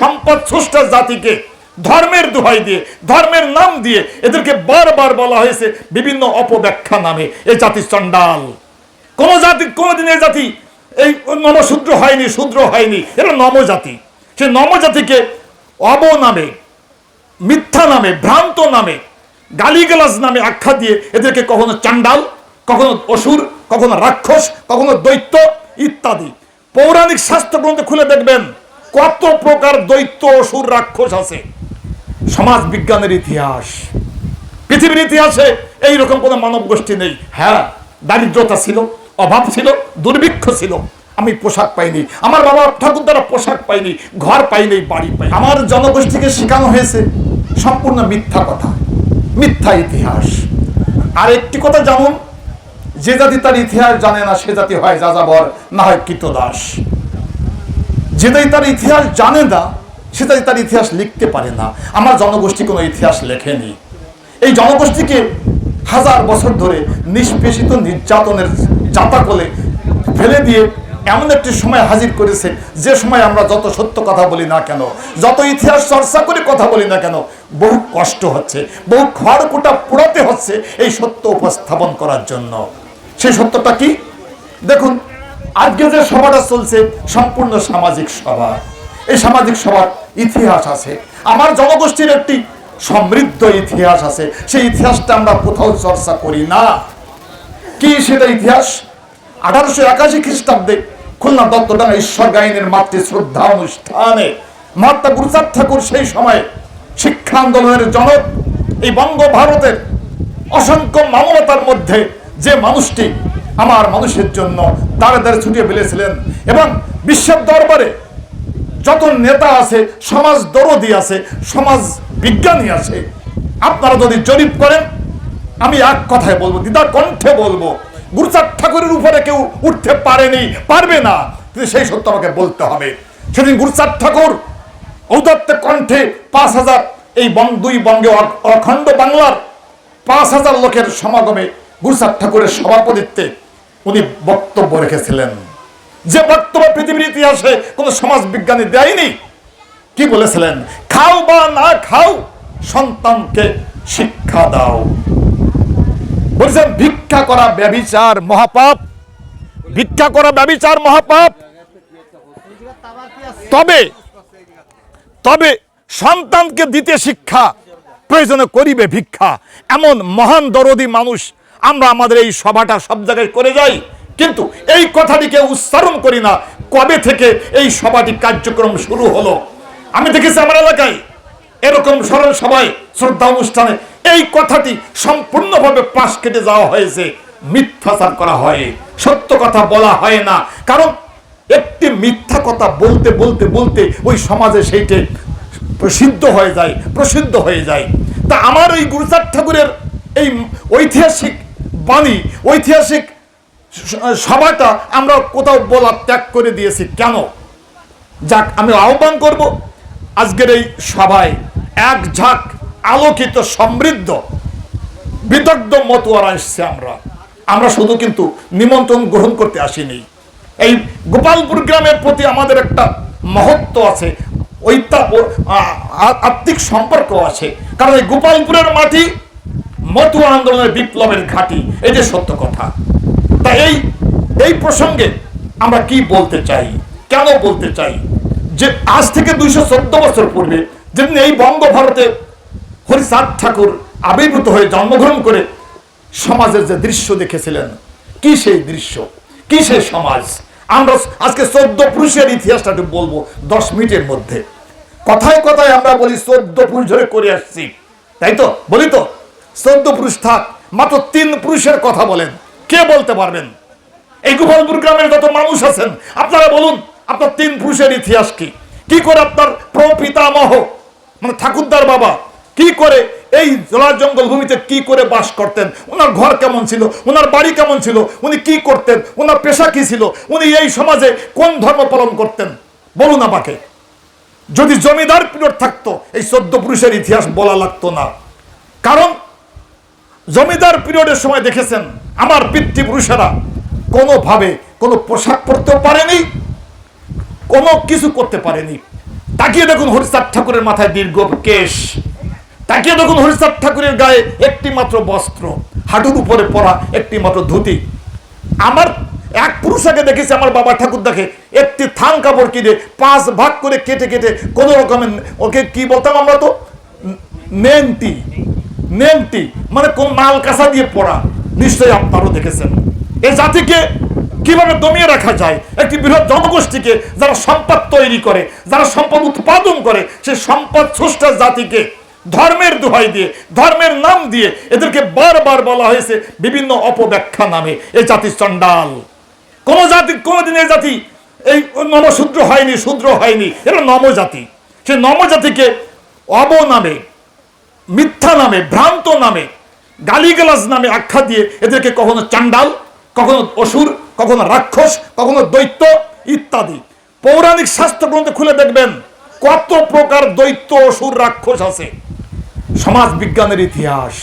সম্পদ স্রষ্টা জাতিকে ধর্মের দোহাই দিয়ে, ধর্মের নাম দিয়ে এদেরকে বারবার বলা হয়েছে বিভিন্ন অপব্যাখ্যা নামে এই জাতি চণ্ডাল। কোন জাতি, কোনদিন এই জাতি এই নমশূদ্র হয়নি, শূদ্র হয়নি এরা নমজাতি। সে নমজাতিকে অব নামে, মিথ্যা নামে, ভ্রান্ত নামে, গালিগালাজ নামে আখ্যা দিয়ে এদেরকে কখনো চান্ডাল কখনো অসুর, কখনো রাক্ষস, কখনো দৈত্য ইত্যাদি। পৌরাণিক শাস্ত্র গ্রন্থ খুলে দেখবেন কত প্রকার দৈত্য অসুর রাক্ষস আছে? সমাজ বিজ্ঞানের ইতিহাস। পৃথিবীর ইতিহাসে এইরকম কোনো মানব গোষ্ঠী নেই। হ্যাঁ দারিদ্রতা ছিল, অভাব ছিল, দুর্ভিক্ষ ছিল। আমি পোশাক পাইনি। আমার বাবা ঠাকুর দ্বারা পোশাক পাইনি, ঘর পাইনি, বাড়ি পাই আমার জনগোষ্ঠীকে শেখানো হয়েছে সম্পূর্ণ মিথ্যা কথা, মিথ্যা ইতিহাস। আর একটি কথা জানুন, যে জাতি তার ইতিহাস জানে না, সে জাতি হয় যাযাবর, না হয় কীতদাস যে জাতি তার ইতিহাস জানে না, সেটাই তার ইতিহাস লিখতে পারে না। আমার জনগোষ্ঠী কোনো ইতিহাস লেখেনি। এই জনগোষ্ঠীকে হাজার বছর ধরে নিষ্পেষিত নির্যাতনের জাতাকলে ফেলে দিয়ে এমন একটি সময় হাজির করেছে, যে সময় আমরা যত সত্য কথা বলি না কেন, যত ইতিহাস চর্চা করে কথা বলি না কেন, বহু কষ্ট হচ্ছে, বহু খড়কুটা পোড়াতে হচ্ছে এই সত্য উপস্থাপন করার জন্য। সেই সত্যটা কি? দেখুন আজকে যে সভাটা চলছে, সম্পূর্ণ সামাজিক সভা। এই সামাজিক সভার ইতিহাস আছে। আমার জনগোষ্ঠীর একটি সমৃদ্ধ ইতিহাস আছে। সেই ইতিহাসটা আমরা কোথাও চর্চা করি না। কি সেটা ইতিহাস? আঠারোশো একাশি খ্রিস্টাব্দে খুলনা দত্তডাঙ্গা ঈশ্বর গায়নের মাতৃ শ্রদ্ধা অনুষ্ঠানে মহাত্মা গুরুচাঁদ ঠাকুর সেই সময়ে শিক্ষা আন্দোলনের জনক। এই বঙ্গ ভারতের অসংখ্য মানবতার মধ্যে যে মানুষটি আমার মানুষের জন্য দাঁড়ে দাঁড়ে ছুটিয়ে ফেলেছিলেন। এবং বিশ্বের দরবারে যত নেতা আছে, সমাজ দরদি আছে, সমাজ বিজ্ঞানী আছে, আপনারা যদি জরিপ করেন, আমি এক কথায় বলব দিদা কণ্ঠে বলব, গুরুচাঁদ ঠাকুরের উপরে কেউ উঠতে পারেনি, পারবে না, কিন্তু সেই সত্য আমাকে বলতে হবে। সেদিন গুরুচাঁদ ঠাকুর ঔদত্ত কণ্ঠে পাঁচ হাজার, এই বং দুই বঙ্গে অখণ্ড বাংলার পাঁচ হাজার লোকের সমাগমে গুরুচাঁদ ঠাকুরের সভাপতিত্বে উনি বক্তব্য রেখেছিলেন। যে বক্তব্য পৃথিবীর ইতিহাসে কোন সমাজ বিজ্ঞানী দেয়নি, কি বলেছিলেন? খাও বা না খাও, সন্তানকে শিক্ষা দাও। বলছেন, ভিক্ষা করা ব্যবিচার মহাপাপ। ভিক্ষা করা ব্যবিচার মহাপাপ। তবে তবে সন্তানকে দিতে শিক্ষা প্রয়োজনে করিবে ভিক্ষা। এমন মহান দরদি মানুষ আমরা আমাদের এই সভাটা সব জায়গায় করে যাই। কিন্তু এই কথাটিকে উচ্চারণ করি না। কবে থেকে এই সভাটি কার্যক্রম শুরু হলো? আমি দেখেছি আমার এলাকায় এরকম স্মরণ সভায়, শ্রদ্ধা অনুষ্ঠানে এই কথাটি সম্পূর্ণভাবে পাশ কেটে যাওয়া হয়েছে। মিথ্যাচার করা হয়। সত্য কথা বলা হয় না। কারণ একটি মিথ্যা কথা বলতে বলতে বলতে ওই সমাজে সেইটে প্রসিদ্ধ হয়ে যায়, প্রসিদ্ধ হয়ে যায়। তা আমার এই গুরুচাঁদ ঠাকুরের এই ঐতিহাসিক বাণী, ঐতিহাসিক সভাটা আমরা কোথাও বলা ত্যাগ করে দিয়েছি। কেন? যাক, আমি আহ্বান করব, আজকের এই সভায় এক ঝাঁক আলোকিত সমৃদ্ধ বিদগ্ধ মতুয়ারা এসছে আমরা। আমরা শুধু কিন্তু নিমন্ত্রণ গ্রহণ করতে আসিনি। এই গোপালপুর গ্রামের প্রতি আমাদের একটা মহত্ব আছে ঐতা ও- আ- আ- আত্মিক সম্পর্ক আছে। কারণ এই গোপালপুরের মাটি মতুয়া আন্দোলনের বিপ্লবের ঘাঁটি, এই যে সত্য কথা। তা এই এই প্রসঙ্গে আমরা কি বলতে চাই? কেন বলতে চাই? যে আজ থেকে দুইশো চোদ্দ বছর পূর্বে যেদিন এই বঙ্গভারতে হরিচাঁদ ঠাকুর আবির্ভূত হয়ে জন্মগ্রহণ করে সমাজের যে দৃশ্য দেখেছিলেন, কি সেই দৃশ্য? কি সেই সমাজ? আমরা আজকে চোদ্দ পুরুষের ইতিহাসটা বলব দশ মিনিটের মধ্যে। কথায় কথায় আমরা বলি চোদ্দ পুরুষ ধরে করে আসছি। তাই তো? বলি তো? চোদ্দ পুরুষ থাক, মাত্র তিন পুরুষের কথা বলেন। কে বলতে পারবেন? এই গোপালপুর গ্রামের যত মানুষ আছেন, আপনারা বলুন, আপনার তিন পুরুষের ইতিহাস কি? কি করে আপনার প্রপিতামহ মানে ঠাকুরদার বাবা, কি করে এই জলা জঙ্গল ভূমিতে কি করে বাস করতেন? ওনার ঘর কেমন ছিল? ওনার বাড়ি কেমন ছিল? উনি কি করতেন? ওনার পেশা কি ছিল? উনি এই সমাজে কোন ধর্ম পালন করতেন? বলুন আমাকে। যদি জমিদার পিরিয়ড থাকতো, এই চোদ্দ পুরুষের ইতিহাস বলা লাগতো না। কারণ জমিদার পিরিয়ডের সময় দেখেছেন, আমার পিতৃপুরুষেরা কোনোভাবে কোনো পোশাক পরতেও পারেনি, কোনো কিছু করতে পারেনি। তাকিয়ে দেখুন হরিচাঁদ ঠাকুরের মাথায় দীর্ঘ কেশ। তাকিয়ে দেখুন হরিচাঁদ ঠাকুরের গায়ে একটি মাত্র বস্ত্র, হাঁটুর উপরে পরা একটি মাত্র ধুতি। আমার এক পুরুষকে দেখেছি, আমার বাবা ঠাকুর দেখে, একটি থান কাপড় কিনে পাঁচ ভাগ করে কেটে কেটে কোনো রকমের, ওকে কি বলতাম আমরা তো? নেংটি নেংটি মানে মাল কাঁসা দিয়ে পড়া, নিশ্চয়ই আপনারও দেখেছেন। এই জাতিকে কীভাবে দমিয়ে রাখা যায়, একটি বৃহৎ জনগোষ্ঠীকে যারা সম্পদ তৈরি করে, যারা সম্পদ উৎপাদন করে, সেই সম্পদ স্রষ্টা জাতিকে ধর্মের দোহাই দিয়ে, ধর্মের নাম দিয়ে এদেরকে বারবার বলা হয়েছে বিভিন্ন অপব্যাখ্যা নামে। এই জাতি চণ্ডাল। কোন জাতি, কোনদিন এই জাতি এই নমশূদ্র হয়নি, শূদ্র হয়নি, এরা নমজাতি। সে নমজাতিকে অব নামে মিথ্যা নামে, ভ্রান্ত নামে, গালিগালাজ নামে আখ্যা দিয়ে এদেরকে কখনো চান্ডাল, কখনো অসুর, কখনো রাক্ষস, কখনো দৈত্য ইত্যাদি। পৌরাণিক শাস্ত্র গ্রন্থ খুলে দেখবেন, কত প্রকার দৈত্য, অসুর, রাক্ষস আছে। সমাজ বিজ্ঞানের ইতিহাস।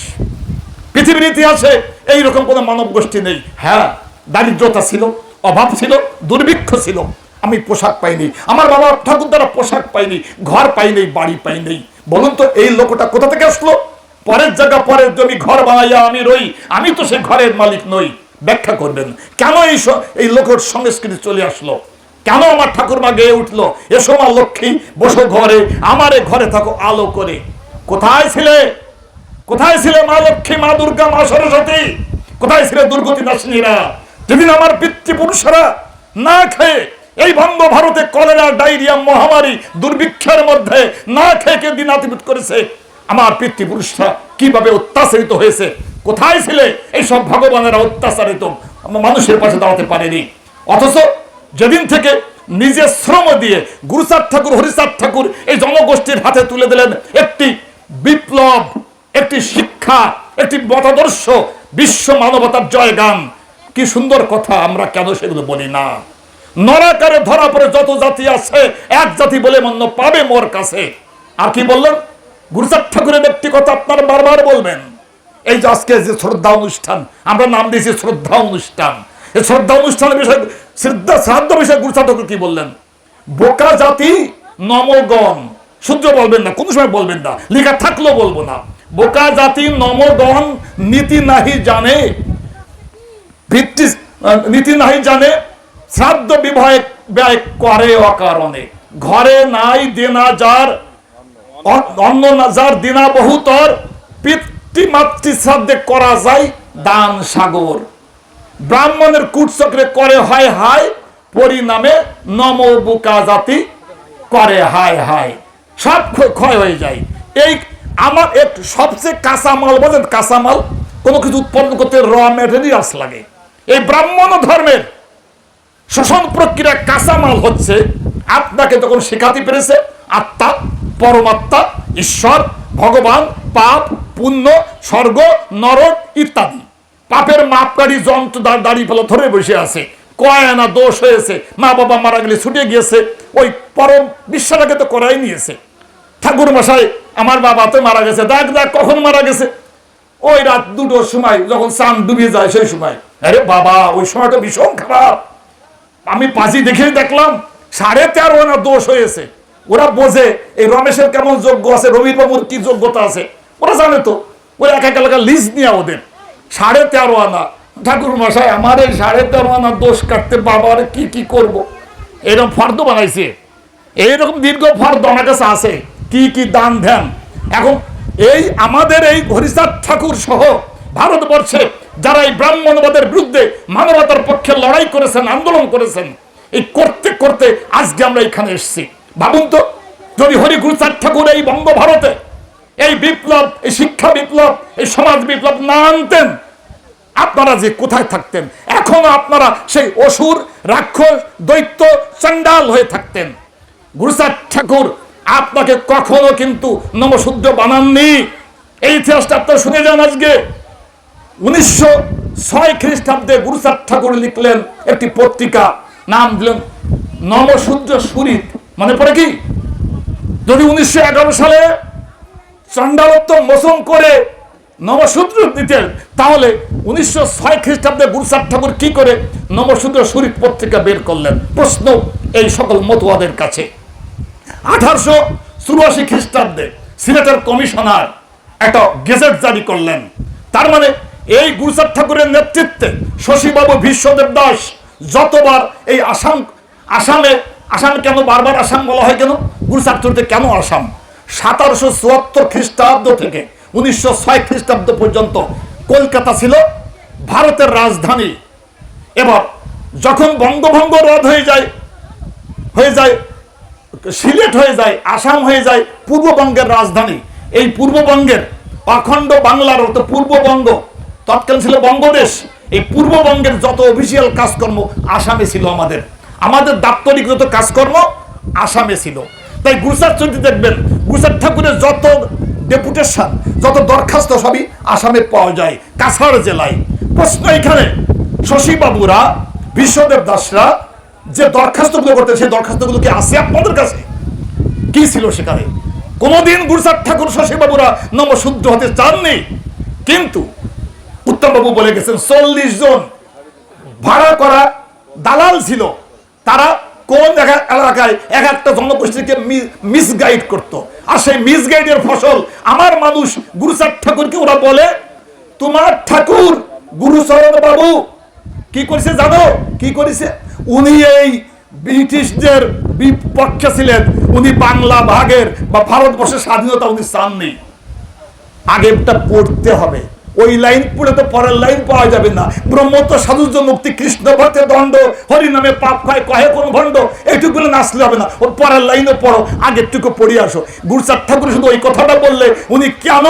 পৃথিবীর ইতিহাসে এই রকম কোনো মানব গোষ্ঠী নেই। হ্যাঁ দারিদ্রতা ছিল, অভাব ছিল, দুর্ভিক্ষ ছিল। আমি পোশাক পাইনি, আমার বাবা ঠাকুর দ্বারা পোশাক পাইনি, ঘর পাইনি, বাড়ি পাইনি। বলুন তো, এই লোকটা কোথা থেকে আসলো? পরের জায়গা, পরের জমি, ঘর বানাইয়া আমি রই। আমি তো সে ঘরের মালিক নই। ব্যাখ্যা করবেন। কেন এই এই লোকের সংস্কৃতি চলে আসলো? কেন আমার ঠাকুর মা গেয়ে উঠল? এসো মা লক্ষ্মী, বসো ঘরে, আমারে ঘরে থাকো, আলো করে। কোথায় ছিলে? কোথায় ছিলে মা লক্ষ্মী, মা দুর্গা, মা সরস্বতী? কোথায় ছিলে দুর্গতি নাসিনীরা যেদিন আমার পিতৃপুরুষরা না খেয়ে এই বঙ্গ ভারতে কলেরা ডায়রিয়া মহামারী দুর্ভিক্ষের মধ্যে না খেয়ে কে দিনাতিভূত করেছে? আমার পিতৃপুরুষরা কীভাবে অত্যাচারিত হয়েছে? কোথায় ছিলে? এইসব ভগবানেরা অত্যাচারিত। মানুষের পাশে দাঁড়াতে পারেনি। অথচ যেদিন থেকে নিজের শ্রম দিয়ে গুরুচাঁদ ঠাকুর, হরিচাঁদ ঠাকুর এই জনগোষ্ঠীর হাতে তুলে দিলেন, একটি বিপ্লব, একটি শিক্ষা, একটি মতাদর্শ বিশ্ব মানবতার জয়গান। কি সুন্দর কথা, আমরা কেন সেগুলো বলি না? নরাকারে ধরা পড়ে যত জাতি আছে, এক জাতি বলে মন্য পাবে মোর কাছে। আর কি বললেন? গুরুচাঁদ ঠাকুরের একটি কথা আপনারা বারবার বলবেন, এই যে আজকে যে শ্রদ্ধা অনুষ্ঠান, আমরা নাম দিয়েছি শ্রদ্ধা অনুষ্ঠান। এই শ্রদ্ধা অনুষ্ঠানের বিষয়ে, শ্রদ্ধা শ্রাদ্ধ বিষয়ে গুরুচাঁদ ঠাকুর কি বললেন? বোকা জাতি নমগণ। শুদ্ধ বলবেন না, কোনো সময় বলবেন না, লেখা থাকলেও বলব না। বোকা জাতি নমগণ, নীতি নাহি জানে। ভিত্তি নীতি নাহি জানে। শ্রাদ্ধ বিবাহ ব্যয় করে অকারণে। ঘরে নাই দেনা যার অন্য যার দিনা বহুতর, পিতৃ মাতৃ শ্রাদ্ধে করা যায় দান সাগর। ব্রাহ্মণের কুটচক্রে করে হয় হায়, পরিণামে নম বুকা জাতি করে হায় হায়। সব ক্ষ- ক্ষয় হয়ে যায়। এই আমার এক সবচেয়ে কাঁচামাল, বলেন কাঁচামাল, কোনো কিছু উৎপন্ন করতে র মেটেরিয়ালস লাগে। এই ব্রাহ্মণ ধর্মের শোষণ প্রক্রিয়া কাঁচামাল হচ্ছে, আপনাকে তখন শেখাতে পেরেছে, আত্মা, পরমাত্মা, ঈশ্বর, ভগবান, পাপ, পুণ্য, স্বর্গ, নরক ইত্যাদি। পাপের মাপকারী যন্ত্র দা- দাড়ি ফেলা, ধরে বসে আছে। কয় আনা দোষ হয়েছে, মা বাবা মারা গেলে ছুটে গিয়েছে, ওই পরম বিশ্বাটাকে তো করাই নিয়েছে। ঠাকুর মশাই, আমার বাবা তো মারা গেছে, দেখ দেখ, কখন মারা গেছে। ওই রাত দুটোর সময় যখন চান ডুবে যায়, সেই সময়। আরে বাবা, ওই সময়টা ভীষণ খারাপ। আমি পাঁচি দেখে দেখলাম সাড়ে তেরো আনা দোষ হয়েছে। ওরা বোঝে, এই রমেশের কেমন যোগ্য আছে রবির বাবুর কি যোগ্যতা আছে? ওরা জানে তো। ওরা এক এক এলাকা লিস্ট নিয়ে ওদের। সাড়ে তেরো আনা। ঠাকুর মশাই, আমার এই সাড়ে তেরো আনা দোষ কাটতে বাবার কি কি করব। এরকম ফর্দ বানাইছে। এইরকম দীর্ঘ ফর্দ আমার কাছে আছে। কি কি দান ধ্যান এখন এই আমাদের এই হরিচাঁদ ঠাকুর সহ ভারতবর্ষে যারা এই ব্রাহ্মণবাদের বিরুদ্ধে মানবতার পক্ষে লড়াই করেছেন, আন্দোলন করেছেন, এই করতে করতে আজকে আমরা এখানে এসেছি। ভাবুন তো, যদি হরি গুরুচাঁদ ঠাকুর এই বঙ্গভারতে এই বিপ্লব, এই শিক্ষা বিপ্লব, এই সমাজ বিপ্লব না আনতেন, আপনারা যে কোথায় থাকতেন? এখনও আপনারা সেই অসুর, রাক্ষস, দৈত্য, চণ্ডাল হয়ে থাকতেন। গুরুচাঁদ ঠাকুর আপনাকে কখনো কিন্তু নমশুদ্ধ বানাননি। এই ইতিহাসটা আপনারা শুনে যান আজকে। উনিশশো ছয় খ্রিস্টাব্দে গুরুচাঁদ ঠাকুর লিখলেন একটি পত্রিকা, নাম দিলেন নমশুদ্ধ সুরিত। মনে পড়ে কি? যদি উনিশশো এগারো সালে চণ্ডালত্ব মোচন করে নবসূত্র দিতেন, তাহলে উনিশশো ছয় খ্রিস্টাব্দে গুরুচাঁদ ঠাকুর কি করে নবসূত্র শরীফ পত্রিকা বের করলেন? প্রশ্ন এই সকল মতুয়াদের কাছে। আঠারোশো চুরাশি খ্রিস্টাব্দে সিলেটের কমিশনার একটা গেজেট জারি করলেন। তার মানে এই গুরুচাঁদ ঠাকুরের নেতৃত্বে শশীবাবু বিশ্বদেব দাস যতবার এই আসাম, আসামে, আসাম কেন বারবার আসাম বলা হয় কেন? গুরুচাঁদ ঠাকুরকে কেন আসাম? সতেরোশো চুয়াত্তর খ্রিস্টাব্দ থেকে উনিশশো ছয় খ্রিস্টাব্দ পর্যন্ত কলকাতা ছিল ভারতের রাজধানী। এবার যখন বঙ্গভঙ্গ রদ হয়ে যায় হয়ে যায়, সিলেট হয়ে যায়, আসাম হয়ে যায়, পূর্ববঙ্গের রাজধানী। এই পূর্ববঙ্গের অখণ্ড বাংলার অর্থ পূর্ববঙ্গ তৎকালীন ছিল বঙ্গদেশ। এই পূর্ববঙ্গের যত অফিসিয়াল কাজকর্ম আসামে ছিল আমাদের। আমাদের দাপ্তরিক যত কাজকর্ম আসামে ছিল। তাই গুরুসার চরিত্র দেখবেন গুরুসার ঠাকুরের যত ডেপুটেশন যত দরখাস্ত সবই আসামে পাওয়া যায়, কাছাড় জেলায়। প্রশ্ন এখানে, শশীবাবুরা, বিশ্বদেব দাসরা যে দরখাস্তগুলো করতে সেই দরখাস্তগুলো কি আছে আপনাদের কাছে? কি ছিল সেখানে? কোনোদিন গুরুসার ঠাকুর, শশীবাবুরা নমশুদ্ধ হতে চাননি। কিন্তু উত্তমবাবু বলে গেছেন, চল্লিশ জন ভাড়া করা দালাল ছিল। তারা কোন এলাকায় এক একটা জনগোষ্ঠীকে মিসগাইড করত। আর সেই মিসগাইডের ফসল আমার মানুষ গুরুচাঁদ ঠাকুরকে ওরা বলে, তোমার ঠাকুর গুরুচরণ বাবু, কি করেছে জানো? কি করেছে? উনি এই ব্রিটিশদের বিপক্ষে ছিলেন। উনি বাংলা ভাগের বা ভারতবর্ষের স্বাধীনতা উনি চাননি। আগেরটা পড়তে হবে। ওই লাইন পড়ে তো পরের লাইন পাওয়া যাবে না। ব্রহ্মত্ব, সাধুর্য, মুক্তি, কৃষ্ণ ভক্তের দণ্ড হরি নামে পাপ খায়, কহে কোন ভণ্ড এইটুকু বলে নাচলে হবে না। ওর পরের লাইনে পড়ো, আগেরটুকু পড়ে আসো। গুরুচাঁদ ঠাকুর শুধু ওই কথাটা বললে, উনি কেন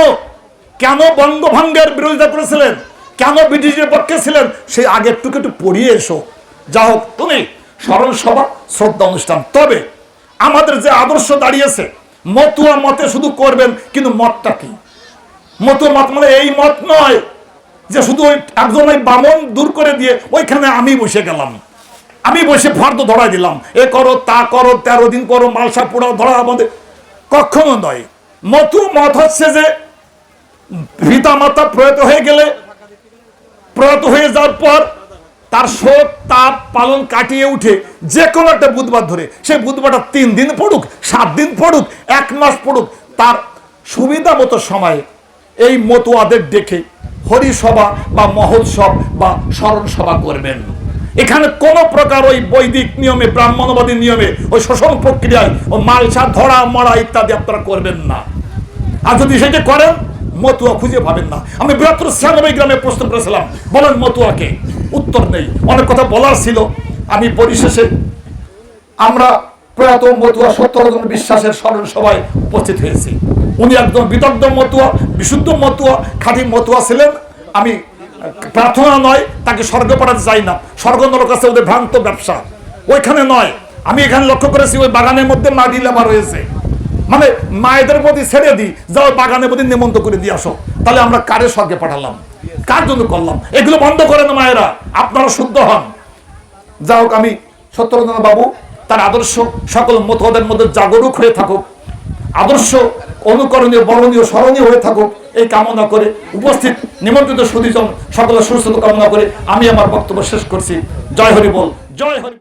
কেন বঙ্গভঙ্গের বিরোধিতা করেছিলেন? কেন ব্রিটিশের পক্ষে ছিলেন? সেই আগেরটুকু একটু পড়িয়ে এসো। যা হোক, তুমি স্মরণ সভা, শ্রদ্ধা অনুষ্ঠান। তবে আমাদের যে আদর্শ দাঁড়িয়েছে, মতুয়া মতে শুধু করবেন, কিন্তু মতটা কি? মতো মত মানে এই মত নয় যে শুধু ওই একজন ওই বামন দূর করে দিয়ে ওইখানে আমি বসে গেলাম। আমি বসে ফর্দ ধরাই দিলাম। এ করো, তা করো, তেরো দিন করো, মালসা পোড়াও ধরা আমাদের। কখনো নয়। মতু মত হচ্ছে যে পিতা মাতা প্রয়াত হয়ে গেলে, প্রয়াত হয়ে যাওয়ার পর তার শোক, তাপ পালন কাটিয়ে উঠে যে কোনো একটা বুধবার ধরে, সে বুধবারটা তিন দিন পড়ুক, সাত দিন পড়ুক, এক মাস পড়ুক, তার সুবিধা মতো সময়ে এই মতুয়াদের ডেকে হরিসভা বা মহোৎসব বা স্মরণ সভা করবেন। এখানে কোন প্রকার ওই বৈদিক নিয়মে, ব্রাহ্মণবাদী নিয়মে, ওই শোষণ প্রক্রিয়ায়, ও মালসা, ধরা, মরা ইত্যাদি আপনারা করবেন না। আর যদি সেটা করেন, মতুয়া খুঁজে পাবেন না। আমি বৃহত্তর ছিয়ানব্বই গ্রামে প্রশ্ন করেছিলাম, বলেন মতুয়াকে? উত্তর নেই। অনেক কথা বলার ছিল। আমি পরিশেষে আমরা প্রয়াত মতুয়া সত্তর জন বিশ্বাসের স্মরণ সভায় উপস্থিত হয়েছি। উনি একদম বিদগ্ধ মতুয়া, বিশুদ্ধ মতুয়া, খাঁটি মতুয়া ছিলেন। আমি প্রার্থনা নয়, তাকে স্বর্গ পাঠাতে চাই না। স্বর্গ নরক আছে, ওদের ভ্রান্ত ব্যবসা। ওইখানে নয়। আমি এখানে লক্ষ্য করেছি, ওই বাগানের মধ্যে মা ডিলামা রয়েছে মানে মায়েদের প্রতি ছেড়ে দিই, যাও বাগানের প্রতি নিমন্ত করে দিয়ে আসো। তাহলে আমরা কারে স্বর্গে পাঠালাম? কার জন্য করলাম? এগুলো বন্ধ করেন মায়েরা, আপনারা শুদ্ধ হন। যা হোক, আমি সত্যরঞ্জন বাবু, তার আদর্শ, সকল মতদের মধ্যে জাগরুক হয়ে থাকুক। আদর্শ অনুকরণীয় বরণীয় স্মরণীয় হয়ে থাকুক। এই কামনা করে উপস্থিত নিমন্ত্রিত সুদীজন সকলের সুস্থ কামনা করে আমি আমার বক্তব্য শেষ করছি। জয় হরি বল জয় হরি